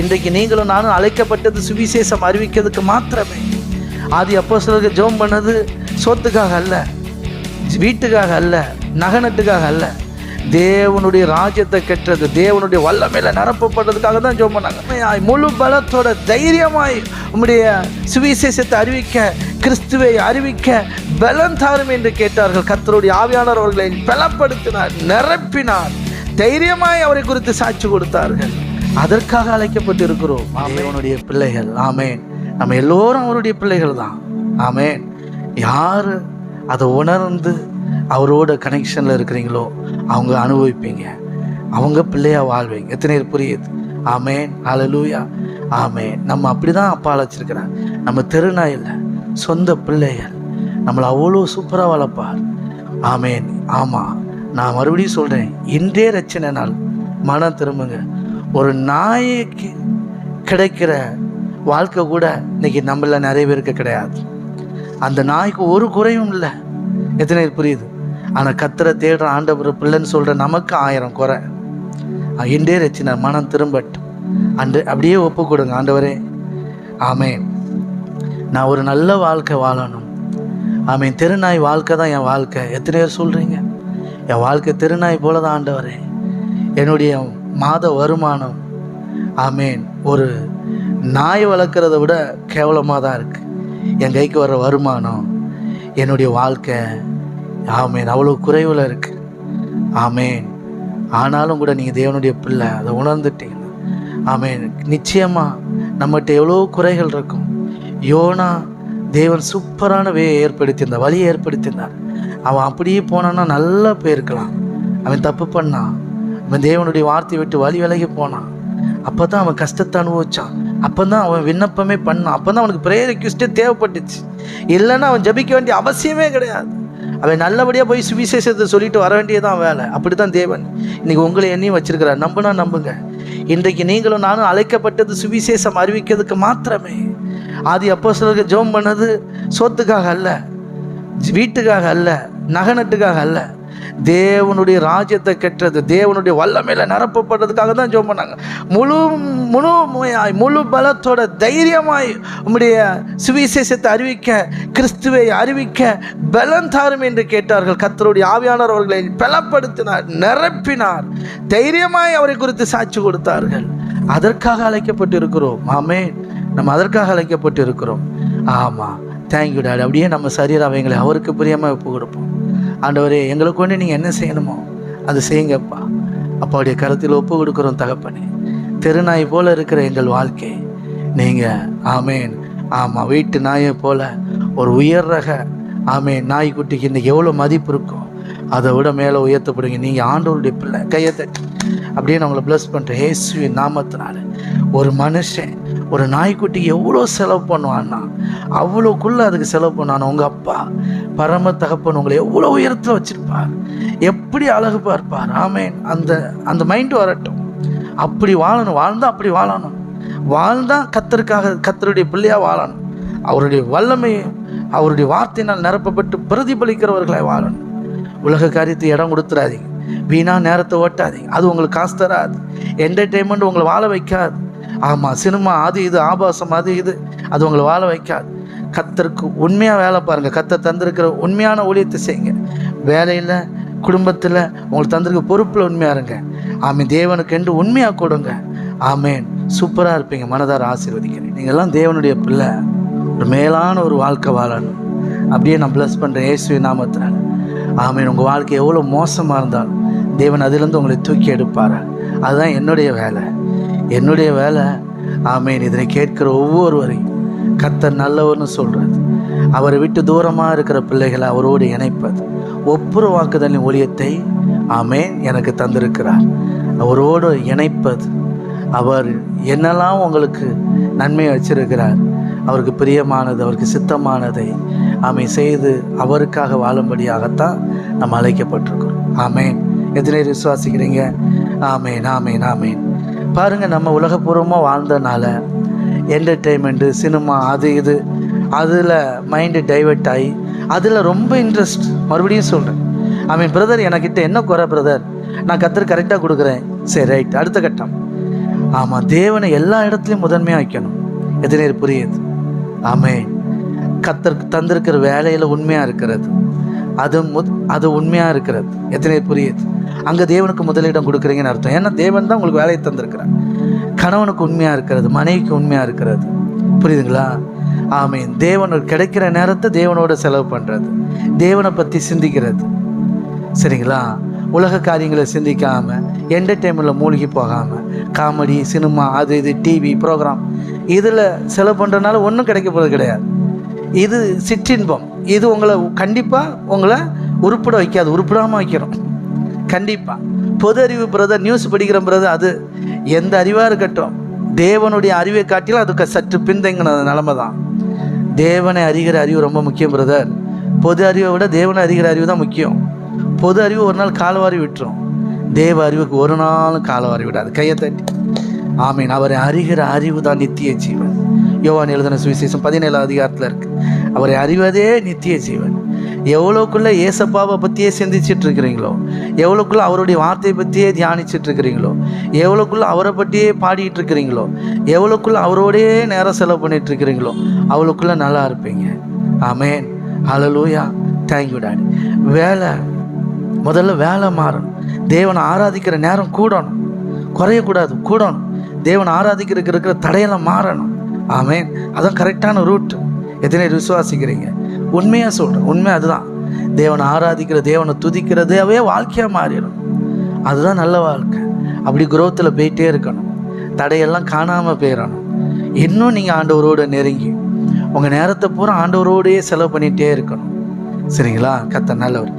இன்றைக்கு நீங்களும் நானும் அழைக்கப்பட்டது சுவிசேஷம் அறிவிக்கிறதுக்கு மாத்திரமே. ஆதி அப்போ சிலருக்கு ஜோம் பண்ணது சொத்துக்காக அல்ல வீட்டுக்காக அல்ல நகனத்துக்காக அல்ல. தேவனுடைய ராஜ்யத்தை கெட்டது தேவனுடைய வல்லமையில் நிரப்பப்படுறதுக்காக தான் ஜோம் பண்ணாங்க. முழு பலத்தோட தைரியமாய் உம்முடைய சுவிசேஷத்தை அறிவிக்க கிறிஸ்துவை அறிவிக்க பலம் தாரும் என்று கேட்டார்கள். கத்தருடைய ஆவியானவர் அவர்களை பலப்படுத்தினார் நிரப்பினார். தைரியமாய் அவரை குறித்து சாட்சி கொடுத்தார்கள். அதற்காக அழைக்கப்பட்டு இருக்கிறோம் தேவனுடைய பிள்ளைகள். ஆமேன். நம்ம எல்லோரும் அவருடைய பிள்ளைகள் தான். ஆமேன். யார் அதை உணர்ந்து அவரோட கனெக்ஷனில் இருக்கிறீங்களோ அவங்க அனுபவிப்பீங்க. அவங்க பிள்ளையாக வாழ்வீங்க. எத்தனை பேர் புரியுது? ஆமேன். ஹalleluya ஆமேன். நம்ம அப்படி தான் அப்பா அழைச்சிருக்கிறார். நம்ம தெருநாய் இல்லை. சொந்த பிள்ளைகள். நம்மளை அவ்வளோ சூப்பராக வளர்ப்பார். ஆமேன். ஆமாம் நான் மறுபடியும் சொல்கிறேன் இன்றே ரச்சனை நாள். மனம் திரும்புங்க. ஒரு நாய்க்கு கிடைக்கிற வாழ்க்கை கூட இன்னைக்கு நம்மள நிறைய பேருக்கு கிடையாது. அந்த நாய்க்கு ஒரு குறையும் இல்லை. எத்தனை புரியுது? ஆனால் கத்தரை தேடுற ஆண்டவர் பிள்ளைன்னு சொல்கிற நமக்கு ஆயிரம் குறை. இன்றே ரச்சினர் மனம் திரும்பட்டு அன்று அப்படியே ஒப்பு கொடுங்க ஆண்டவரே. ஆமே நான் ஒரு நல்ல வாழ்க்கை வாழணும். ஆமேன். திருநாய் வாழ்க்கை தான் என் வாழ்க்கை. எத்தனை பேர் சொல்கிறீங்க என் வாழ்க்கை திருநாய் போல தான் ஆண்டவரே. என்னுடைய மாத வருமானம். ஆமேன். ஒரு நாய் வளர்க்குறத விட கேவலமாக தான் இருக்குது என் கைக்கு வர்ற வருமானம் என்னுடைய வாழ்க்கை. ஆமேன். அவ்வளோ குறைவில் இருக்குது ஆமேன். ஆனாலும் கூட நீங்கள் தேவனுடைய பிள்ளை அதை உணர்ந்துட்டீங்க ஆமேன். நிச்சயமாக நம்மகிட்ட எவ்வளோ குறைகள் இருக்கும். யோனா தேவன் சூப்பரான வே ஏற்படுத்தியிருந்தார் வழியை ஏற்படுத்தியிருந்தார். அவன் அப்படியே போனான்னா நல்லா போயிருக்கலாம். அவன் தப்பு பண்ணான். அவன் தேவனுடைய வார்த்தையை விட்டு வழி விலகி போனான். அப்போ தான் அவன் கஷ்டத்தை அனுபவிச்சான். அப்போ தான் அவன் விண்ணப்பமே பண்ணான். அப்போ தான் அவனுக்கு ப்ரேயர் ரெக்வஸ்ட்டே தேவைப்பட்டுச்சு. இல்லைன்னா அவன் ஜபிக்க வேண்டிய அவசியமே கிடையாது. அவன் நல்லபடியாக போய் சுவிசேஷத்தை சொல்லிட்டு வர வேண்டியதான் வேலை. அப்படி தான் தேவன் இன்னைக்கு உங்களை என்னையும் வச்சிருக்கிறார். நம்புனா நம்புங்க. இன்றைக்கு நீங்களும் நானும் அழைக்கப்பட்டது சுவிசேஷம் அறிவிக்கிறதுக்கு மாத்திரமே. ஆதி அப்போ சிலருக்கு ஜோம் பண்ணது சொத்துக்காக அல்ல வீட்டுக்காக அல்ல நகனட்டுக்காக அல்ல. தேவனுடைய ராஜ்யத்தை கெட்டது தேவனுடைய வல்லமையில நிரப்பப்படுறதுக்காக தான் ஜோம் பண்ணாங்க. முழு முழுமையாய் முழு பலத்தோட தைரியமாய் உம்முடைய சுவிசேஷத்தை அறிவிக்க கிறிஸ்துவை அறிவிக்க பலம் தாரும் என்று கேட்டார்கள். கத்தருடைய ஆவியானவர் அவர்களை பலப்படுத்தினார் நிரப்பினார். தைரியமாய் அவரை குறித்து சாட்சி கொடுத்தார்கள். அதற்காக அழைக்கப்பட்டு இருக்கிறோம் ஆமே நம்ம அதற்காக அழைக்கப்பட்டு இருக்கிறோம் ஆமாம் தேங்க்யூ டாடி அப்படியே நம்ம சரீர அவைங்களை அவருக்கு பிரியமாக ஒப்பு கொடுப்போம் ஆண்டவரே எங்களுக்கு கொண்டு நீங்கள் என்ன செய்யணுமோ அதை செய்யுங்கப்பா. அப்பாவுடைய கருத்தில் ஒப்பு கொடுக்குறோம் தகப்பனே. தெருநாய் போல இருக்கிற எங்கள் வாழ்க்கை. நீங்கள் ஆமேன். ஆமாம் வீட்டு நாயை போல ஒரு உயர் ரக ஆமேன் நாய்க்குட்டிக்கு இன்னைக்கு எவ்வளோ மதிப்பு இருக்கும் அதை விட மேலே உயர்த்தப்படுங்க. நீங்கள் ஆண்டோருடைய பிள்ளை கையை தட்டி. அப்படியே நான் உங்களை ப்ளஸ் பண்ணுறேன் ஏசுவி நாமத்தினால. ஒரு மனுஷன் ஒரு நாய்க்குட்டி எவ்வளோ செலவு பண்ணுவான்னா அவ்வளோக்குள்ளே அதுக்கு செலவு பண்ணான் உங்கள் அப்பா பரம தகப்பன் உங்களை எவ்வளோ உயரத்தில் வச்சிருப்பார். எப்படி அழகு பார்ப்பார். ஆமேன். அந்த அந்த மைண்டு வரட்டும். அப்படி வாழணும். வாழ்ந்தா அப்படி வாழணும். வாழ்ந்தா கத்தருக்காக கத்தருடைய பிள்ளையா வாழணும். அவருடைய வல்லமை அவருடைய வார்த்தையினால் நிரப்பப்பட்டு பிரதிபலிக்கிறவர்களாய் வாழணும். உலக காரியத்தை இடம் கொடுத்துடாதீங்க வீணா நேரத்தை ஓட்டாதீங்க. அது உங்களுக்கு காசு தராது. என்டர்டெயின்மெண்ட் உங்களை வாழ வைக்காது. ஆமாம் சினிமா அது இது ஆபாசம் அது இது. அது உங்களை வாழ வைக்காது. கத்தருக்கு உண்மையாக வேலை பாருங்கள் கத்தர் தந்திருக்கிற உண்மையான ஊழியத்தை செய்யுங்க. வேலையில் குடும்பத்தில் உங்களுக்கு தந்திருக்க பொறுப்பில் உண்மையாக இருங்க. ஆமீன். தேவனுக்கு என்று உண்மையாக கொடுங்க. ஆமேன். சூப்பராக இருப்பீங்க. மனதார ஆசீர்வதிக்கிறேன். நீங்கள்லாம் தேவனுடைய பிள்ளை. ஒரு மேலான ஒரு வாழ்க்கை வாழணும். அப்படியே நான் ப்ளஸ் பண்ணுறேன் இயேசுவி நாமத்தினால். ஆமீன். உங்கள் வாழ்க்கை எவ்வளோ மோசமாக இருந்தாலும் தேவன் அதிலேருந்து உங்களை தூக்கி எடுப்பார்? அதுதான் என்னுடைய வேலை. என்னுடைய வேலை. ஆமீன். இதனை கேட்கிற ஒவ்வொருவரையும் கத்தர் நல்லவர்னு சொல்கிறது அவரை விட்டு தூரமாக இருக்கிற பிள்ளைகளை அவரோடு இணைப்பது. ஒப்புற வாக்குதலின் ஒளியத்தை ஆமேன் எனக்கு தந்திருக்கிறார். அவரோடு இணைப்பது. அவர் என்னெல்லாம் உங்களுக்கு நன்மை வச்சிருக்கிறார் அவருக்கு பிரியமானது அவருக்கு சித்தமானதை ஆமை செய்து அவருக்காக வாழும்படியாகத்தான் நம்ம அழைக்கப்பட்டிருக்கிறோம். ஆமேன். எத்தனை விசுவாசிக்கிறீங்க? ஆமேன் ஆமேன் ஆமேன். பாருங்க நம்ம உலகபூர்வமாக வாழ்ந்தனால என்டர்டெயின்மெண்ட்டு சினிமா அது இது. அதில் மைண்டு டைவர்ட் ஆகி அதில் ரொம்ப இன்ட்ரெஸ்ட் மறுபடியும் சொல்கிறேன் ஐ பிரதர் எனக்கிட்ட என்ன குறை பிரதர் நான் கத்தர் கரெக்டாக கொடுக்குறேன். சரி ரைட் அடுத்த கட்டம். ஆமாம் தேவனை எல்லா இடத்துலையும் முதன்மையாக வைக்கணும். எதிரேர் புரியுது? ஆமே கத்தருக்கு தந்திருக்கிற வேலையில் உண்மையாக இருக்கிறது. அது முத் அது உண்மையாக இருக்கிறது. எத்தனை புரியுது? அங்கே தேவனுக்கு முதலிடம் கொடுக்குறீங்கன்னு அர்த்தம். ஏன்னா தேவன் தான் உங்களுக்கு வேலையை தந்திருக்கிறார். கணவனுக்கு உண்மையாக இருக்கிறது மனைவிக்கு உண்மையாக இருக்கிறது. புரியுதுங்களா? ஆமீன். தேவனுக்கு கிடைக்கிற நேரத்தை தேவனோட செலவு பண்ணுறது தேவனை பற்றி சிந்திக்கிறது. சரிங்களா? உலக காரியங்களை சிந்திக்காமல் என்டர்டெயின்மெண்ட்டில் மூழ்கி போகாமல் காமெடி சினிமா அது இது டிவி ப்ரோக்ராம் இதில் செலவு பண்ணுறதுனால ஒன்றும் கிடைக்க போகிறது கிடையாது. இது சிற்றின்பம். இது உங்களை கண்டிப்பாக உங்களை உருப்பிட வைக்காது. உருப்பிடாமல் வைக்கிறோம் கண்டிப்பாக பொது அறிவு பிரதர் நியூஸ் படிக்கிற பிரதர் அது எந்த அறிவாக இருக்கட்டும் தேவனுடைய அறிவை காட்டிலும் அதுக்கு சற்று பின்தங்கின நிலமை தான் தேவனை அறிகிற அறிவு ரொம்ப முக்கியம் பிரதர் பொது அறிவை விட தேவனை அறிகிற அறிவு தான் முக்கியம். பொது அறிவு ஒரு நாள் கால்வாரி விட்டுரும். தேவ அறிவுக்கு ஒரு நாளும் கால்வாரி விடாது. கையை தட்டி. ஆமீன். அவரை அறிகிற அறிவு தான் நித்திய ஜீவன். யோவான் எழுதின சுவிசேஷம் பதினேழாம் அதிகாரத்தில் இருக்கு. அவரை அறிவதே நித்திய ஜீவன். எவ்வளோக்குள்ளே ஏசப்பாவை பற்றியே சிந்திச்சுட்டு இருக்கிறீங்களோ எவ்வளோக்குள்ளே அவருடைய வார்த்தையை பற்றியே தியானிச்சுட்டு இருக்கிறீங்களோ எவ்வளோக்குள்ளே அவரை பற்றியே பாடிட்டு இருக்கிறீங்களோ எவ்வளோக்குள்ள அவரோடையே நேரம் செலவு பண்ணிட்டு இருக்கிறீங்களோ அவ்வளோக்குள்ளே நல்லா இருப்பீங்க. ஆமேன். அலலூயா தேங்க்யூ டாடி வேலை. முதல்ல வேலை மாறணும். தேவனை ஆராதிக்கிற நேரம் கூடணும். குறையக்கூடாது கூடணும். தேவனை ஆராதிக்கிறதுக்கு இருக்கிற தடையெல்லாம் மாறணும். ஆமேன். அதான் கரெக்டான ரூட் எத்தனை விசுவாசிக்கிறீங்க? உண்மையாக சொல்கிறேன் உண்மை அதுதான். தேவனை ஆராதிக்கிற தேவனை துதிக்கிறதே வாழ்க்கையாக மாறிடும். அதுதான் நல்ல வாழ்க்கை. அப்படி குரோத்தில் போயிட்டே இருக்கணும். தடையெல்லாம் காணாமல் போயிடணும். இன்னும் நீங்கள் ஆண்டவரோட நெருங்கி உங்கள் நேரத்தை பூரா ஆண்டவரோடையே செலவு பண்ணிகிட்டே இருக்கணும். சரிங்களா? கத்த நல்லவர்.